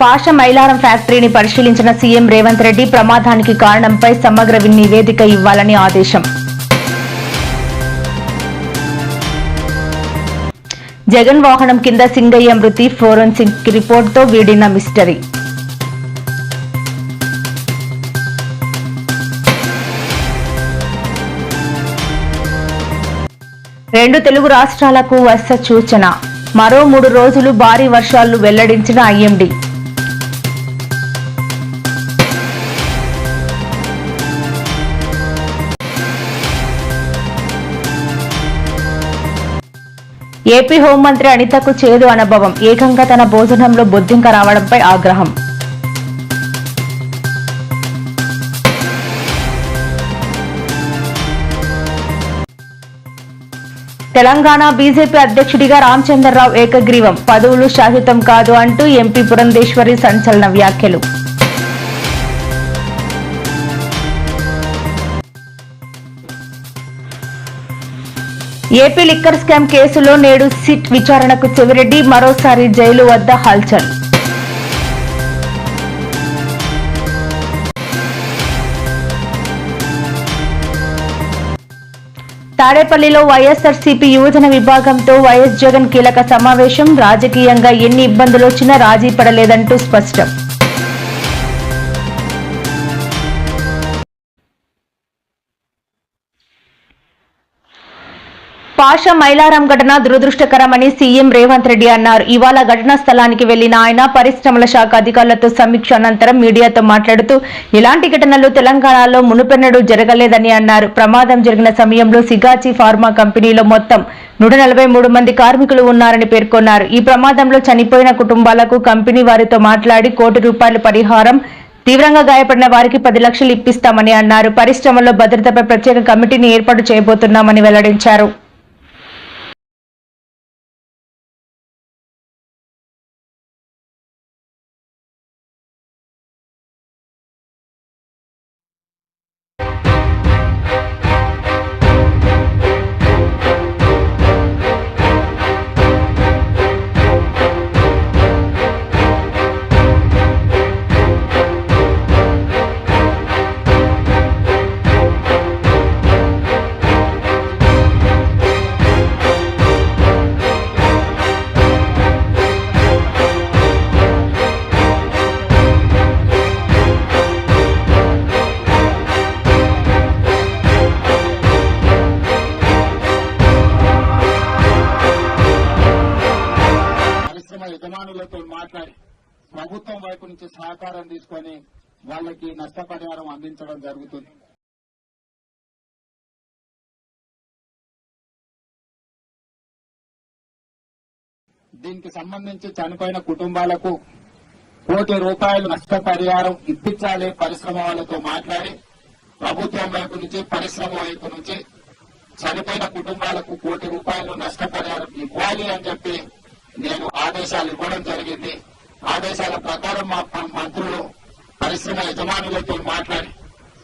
పాష మైలారం ఫ్యాక్టరీని పరిశీలించిన సీఎం రేవంత్ రెడ్డి ప్రమాదానికి కారణంపై సమగ్ర నివేదిక ఇవ్వాలని ఆదేశం. జగన్ వాహనం కింద సింగయ్య మృతి ఫోరెన్సిక్ రిపోర్ట్తో వీడిన మిస్టరీ. రెండు తెలుగు రాష్ట్రాలకు వర్ష సూచన. మరో మూడు రోజులు భారీ వర్షాలు వెల్లడించిన ఐఎండీ. ఏపీ హోంమంత్రి అనితకు చేదు అనుభవం. ఏకంగా తన భోజనంలో బొద్దింక రావడంపై ఆగ్రహం. తెలంగాణ బీజేపీ అధ్యక్షుడిగా రామచంద్రరావు ఏకగ్రీవం. పదవులు శాశ్వతం కాదు అంటూ ఎంపీ పురంధేశ్వరి సంచలన వ్యాఖ్యలు. ఏపీ లిక్కర్ స్కామ్ కేసులో నేడు సిట్ విచారణకు చెవిరెడ్డి మరోసారి జైలు వద్ద హల్చల్. తాడేపల్లిలో వైఎస్ఆర్సీపీ యువజన విభాగంతో వైఎస్ జగన్ కీలక సమావేశం. రాజకీయంగా ఎన్ని ఇబ్బందులు వచ్చినా రాజీ పడలేదంటూ స్పష్టం. పాష మైలారం ఘటన దురదృష్టకరమని సీఎం రేవంత్ రెడ్డి అన్నారు. ఇవాళ ఘటనా స్థలానికి వెళ్ళిన ఆయన పరిశ్రమల శాఖ అధికారులతో సమీక్ష అనంతరం మీడియాతో మాట్లాడుతూ ఇలాంటి ఘటనలు తెలంగాణలో మునుపెన్నడూ జరగలేదని అన్నారు. ప్రమాదం జరిగిన సమయంలో సిగాచి ఫార్మా కంపెనీలో మొత్తం నూట నలభై మూడు మంది కార్మికులు ఉన్నారని పేర్కొన్నారు. ఈ ప్రమాదంలో చనిపోయిన కుటుంబాలకు కంపెనీ వారితో మాట్లాడి కోటి రూపాయల పరిహారం తీవ్రంగా గాయపడిన వారికి పది లక్షలు ఇప్పిస్తామని అన్నారు. పరిశ్రమలో భద్రతపై ప్రత్యేక కమిటీని ఏర్పాటు చేయబోతున్నామని వెల్లడించారు. ప్రభుత్వం వైపు నుంచి సహకారం తీసుకొని వాళ్ళకి నష్టపరిహారం అందించడం జరుగుతుంది. దీనికి సంబంధించి చనిపోయిన కుటుంబాలకు కోటి రూపాయలు నష్టపరిహారం ఇప్పించాలి పరిశ్రమ వాళ్ళతో మాట్లాడి ప్రభుత్వం వైపు నుంచి పరిశ్రమ వైపు నుంచి చనిపోయిన కుటుంబాలకు కోటి రూపాయలు నష్టపరిహారం ఇవ్వాలి అని చెప్పి నేను ఆదేశాలు ఇవ్వడం జరిగింది. ఆదేశాల ప్రకారం మా మంత్రులు పరిశ్రమ యజమానులతో మాట్లాడి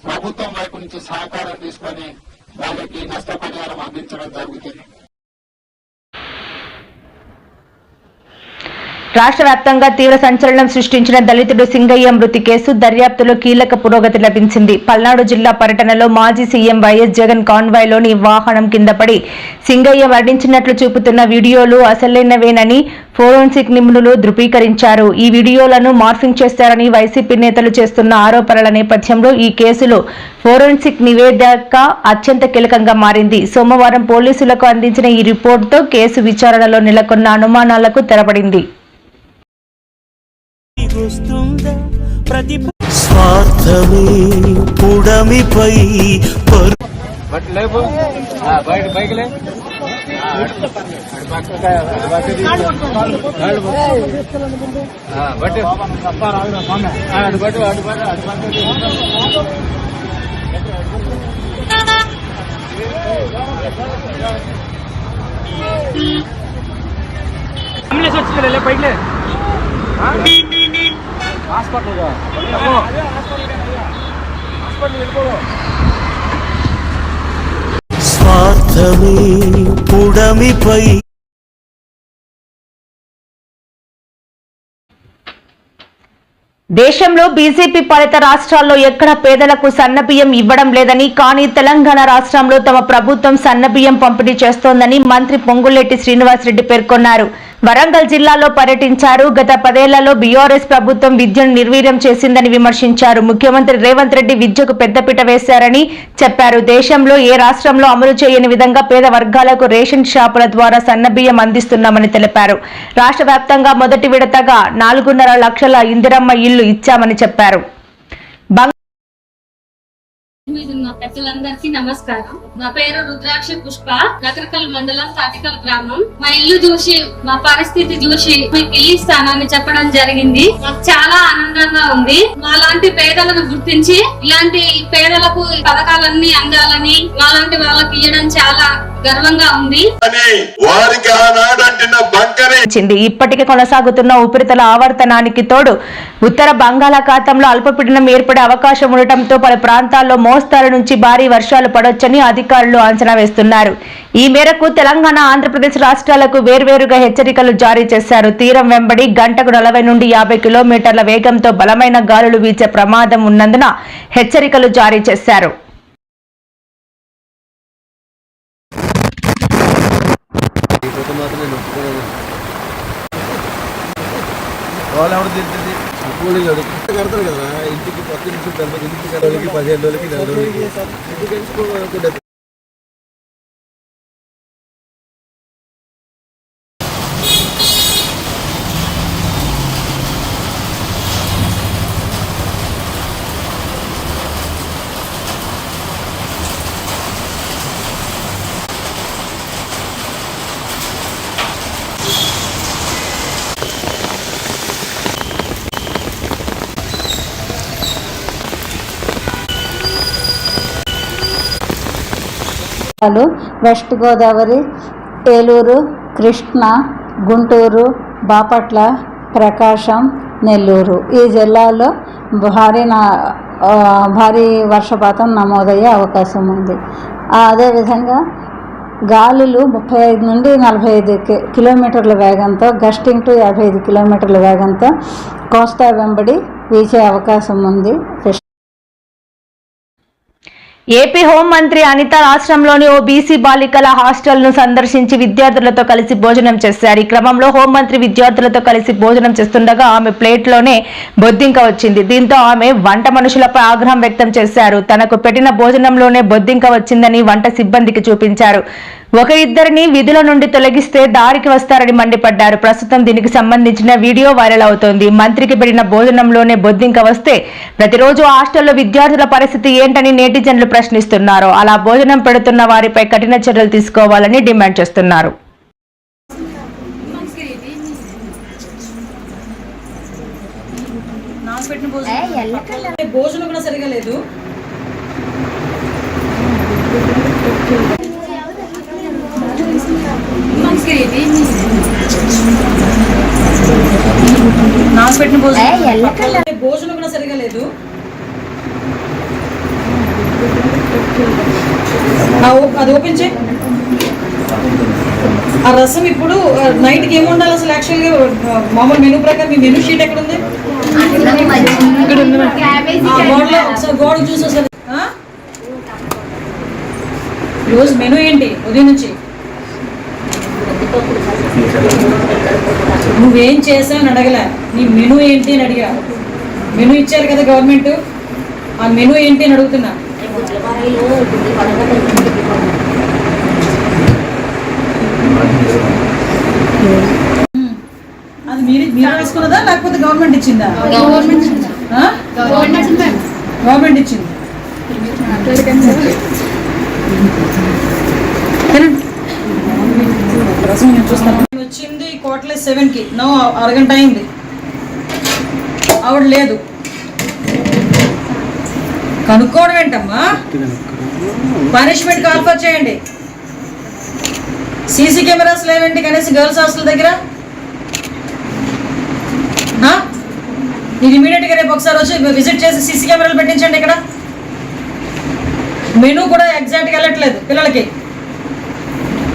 ప్రభుత్వం వైపు నుంచి సహకారం తీసుకొని వాళ్ళకి నష్టపరిహారం అందించడం జరుగుతుంది. రాష్ట్ర వ్యాప్తంగా తీవ్ర సంచలనం సృష్టించిన దళితుడు సింగయ్య మృతి కేసు దర్యాప్తులో కీలక పురోగతి లభించింది. పల్నాడు జిల్లా పర్యటనలో మాజీ సీఎం వైఎస్ జగన్ కాన్వాయ్లోని వాహనం కింద పడి సింగయ్య మరణించినట్లు చూపుతున్న వీడియోలు అసలైనవేనని ఫోరెన్సిక్ నిపుణులు ధృవీకరించారు. ఈ వీడియోలను మార్ఫింగ్ చేస్తారని వైసీపీ నేతలు చేస్తున్న ఆరోపణల నేపథ్యంలో ఈ కేసులో ఫోరెన్సిక్ నివేదిక అత్యంత కీలకంగా మారింది. సోమవారం పోలీసులకు అందించిన ఈ రిపోర్టుతో కేసు విచారణలో నెలకొన్న అనుమానాలకు తెరపడింది. వస్తుందా ప్రతి స్వార్థమే పుడమిపై పైకి లే. హాస్పిటల్ స్వార్థమే పుడమిపై. దేశంలో బీజేపీ పాలిత రాష్ట్రాల్లో ఎక్కడ పేదలకు సన్నబియ్యం ఇవ్వడం లేదని కానీ తెలంగాణ రాష్ట్రంలో తమ ప్రభుత్వం సన్నబియ్యం పంపిణీ చేస్తోందని మంత్రి పొంగులేటి శ్రీనివాసరెడ్డి పేర్కొన్నారు. వరంగల్ జిల్లాలో పర్యటించారు. గత పదేళ్ళలో బీఆర్ఎస్ ప్రభుత్వం విద్యను నిర్వీర్యం చేసిందని విమర్శించారు. ముఖ్యమంత్రి రేవంత్ రెడ్డి విద్యకు పెద్దపీట వేశారని చెప్పారు. దేశంలో ఏ రాష్ట్రంలో అమలు చేయని విధంగా పేద వర్గాలకు రేషన్ షాపుల ద్వారా సన్నబియ్యం అందిస్తున్నామని తెలిపారు. రాష్ట్ర వ్యాప్తంగా మొదటి విడతగా నాలుగున్నర లక్షల ఇందిరమ్మ ఇల్లు ఇచ్చామని చెప్పారు. మీద నమస్కారం. నా పేరు రుద్రాక్ష పుష్ప నకరకల్ మండలం తాటికల్ గ్రామం. మా ఇల్లు చూసి మా పరిస్థితి చూసి మీకు ఇల్లు ఇస్తానని చెప్పడం జరిగింది. మాకు చాలా ఆనందంగా ఉంది. మాలాంటి పేదలను గుర్తించి ఇలాంటి పేదలకు పథకాలన్నీ అందాలని మాలాంటి వాళ్ళకి ఇవ్వడం చాలా గర్వంగా ఉంది. వారికి ఇప్పటికే కొనసాగుతున్న ఉపరితల ఆవర్తనానికి తోడు ఉత్తర బంగాళాఖాతంలో అల్పపీడనం ఏర్పడే అవకాశం ఉండటంతో పలు ప్రాంతాల్లో మోస్తారు నుంచి భారీ వర్షాలు పడొచ్చని అధికారులు అంచనా వేస్తున్నారు. ఈ మేరకు తెలంగాణ ఆంధ్రప్రదేశ్ రాష్ట్రాలకు వేర్వేరుగా హెచ్చరికలు జారీ చేశారు. తీరం వెంబడి గంటకు నలభై నుండి యాభై కిలోమీటర్ల వేగంతో బలమైన గాలులు వీచే ప్రమాదం ఉన్నందున హెచ్చరికలు జారీ చేశారు. അവിടെ തിരിച്ചിട്ട് സ്കൂളിലൊരു കടത്തില്ല എനിക്ക് പത്ത് നിമിഷം എനിക്ക് പതിനേഴ് രൂപയ്ക്ക് രണ്ട് జిల్లాలు వెస్ట్ గోదావరి ఏలూరు కృష్ణా గుంటూరు బాపట్ల ప్రకాశం నెల్లూరు. ఈ జిల్లాల్లో భారీ నా భారీ వర్షపాతం నమోదయ్యే అవకాశం ఉంది. అదేవిధంగా గాలులు ముప్పై ఐదు నుండి నలభై ఐదు కిలోమీటర్ల వేగంతో గస్టింగ్ టు యాభై ఐదు కిలోమీటర్ల వేగంతో కోస్తా వెంబడి వీచే అవకాశం ఉంది. ఏపీ హోంమంత్రి అనిత రాష్ట్రంలోని ఓ బీసీ బాలికల హాస్టల్ను సందర్శించి విద్యార్థులతో కలిసి భోజనం చేశారు. ఈ క్రమంలో హోంమంత్రి విద్యార్థులతో కలిసి భోజనం చేస్తుండగా ఆమె ప్లేట్లోనే బొద్దింక వచ్చింది. దీంతో ఆమె వంట మనుషులపై ఆగ్రహం వ్యక్తం చేశారు. తనకు పెట్టిన భోజనంలోనే బొద్దింక వచ్చిందని వంట సిబ్బందికి చూపించారు. ఒక ఇద్దరిని విధుల నుండి తొలగిస్తే దారికి వస్తారని మండిపడ్డారు. ప్రస్తుతం దీనికి సంబంధించిన వీడియో వైరల్ అవుతోంది. మంత్రికి పెట్టిన భోజనంలోనే బొద్దింక వస్తే ప్రతిరోజు హాస్టల్లో విద్యార్థుల పరిస్థితి ఏంటని నేటిజన్లు ప్రశ్నిస్తున్నారు. అలా భోజనం పెడుతున్న వారిపై కఠిన చర్యలు తీసుకోవాలని డిమాండ్ చేస్తున్నారు. భోజనం కూడా సరిగా లేదు. నాకు పెట్టిన భోజనం భోజనం కూడా సరిగా లేదు. అది ఓపెన్ చేయి. ఆ రసం ఇప్పుడు నైట్కి ఏమి ఉండాలి అసలు యాక్చువల్గా మామూలు మెనూ ప్రకారం మీ మెనూ షీట్ ఎక్కడ ఉంది ఆ గోడలో ఒకసారి గోడ చూసి ఒకసారి? ఈరోజు మెనూ ఏంటి? ఉదయం నుంచి? నువ్వేం చేసావని అడగలే. నీ మెనూ ఏంటి అని అడిగా. మెనూ ఇచ్చారు కదా గవర్నమెంట్. ఆ మెనూ ఏంటి అని అడుగుతున్నా. అది మీరు మీరు రాసుకున్నదా లేకపోతే గవర్నమెంట్ ఇచ్చిందా? ఆ? గవర్నమెంట్ ఇచ్చింది. వచ్చింది కోట్లే సెవెన్కి నో అరగంట అయింది. ఆవిడ లేదు. కనుక్కోవడం ఏంటమ్మా? పనిష్మెంట్ కాల్ఫర్ చేయండి. సీసీ కెమెరాస్ లేవేంటి కనీసం గర్ల్స్ హాస్టల్ దగ్గర? మీరు ఇమీడియట్గా రేపు ఒకసారి వచ్చి విజిట్ చేసి సీసీ కెమెరాలు పెట్టించండి ఇక్కడ. మెనూ కూడా ఎగ్జాక్ట్గా వెళ్ళట్లేదు పిల్లలకి.